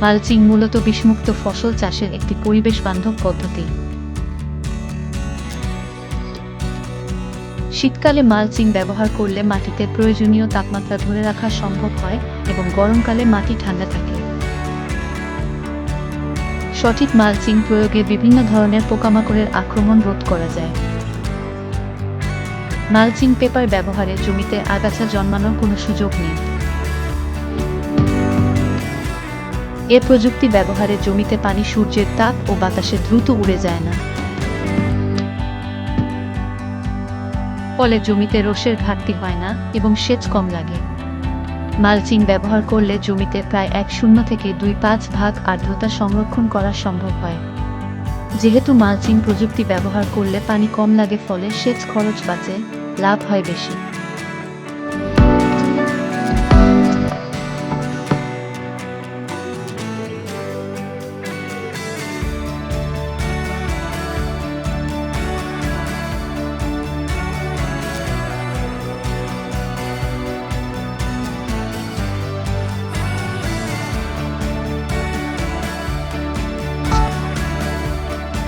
Mulching মূলত বিষমুক্ত ফসল চাষের একটি পরিবেশ বান্ধব পদ্ধতি। শীতকালে মালচিং ব্যবহার করলে মাটিতে প্রয়োজনীয় তাপমাত্রা ধরে রাখা সম্ভব হয় এবং গরমকালে মাটি ঠান্ডা থাকে। সঠিক মালচিং প্রয়োগে বিভিন্ন ধরনের পোকামাকড়ের আক্রমণ রোধ করা যায়। মালচিং পেপার ব্যবহারে জমিতে আগাছা জন্মানোর কোনো সুযোগ নেই। এ প্রযুক্তি ব্যবহারে জমিতে পানি, সূর্যের তাপ ও বাতাসে দ্রুত উড়ে যায় না। ফলে জমিতে রোষের ঘাটতি হয় না এবং সেচ কম লাগে। মালচিং ব্যবহার করলে জমিতে প্রায় এক শূন্য থেকে দুই পাঁচ ভাগ আর্দ্রতা সংরক্ষণ করা সম্ভব হয়। যেহেতু মালচিং প্রযুক্তি ব্যবহার করলে পানি কম লাগে, ফলে সেচ খরচ বাঁচে, লাভ হয় বেশি।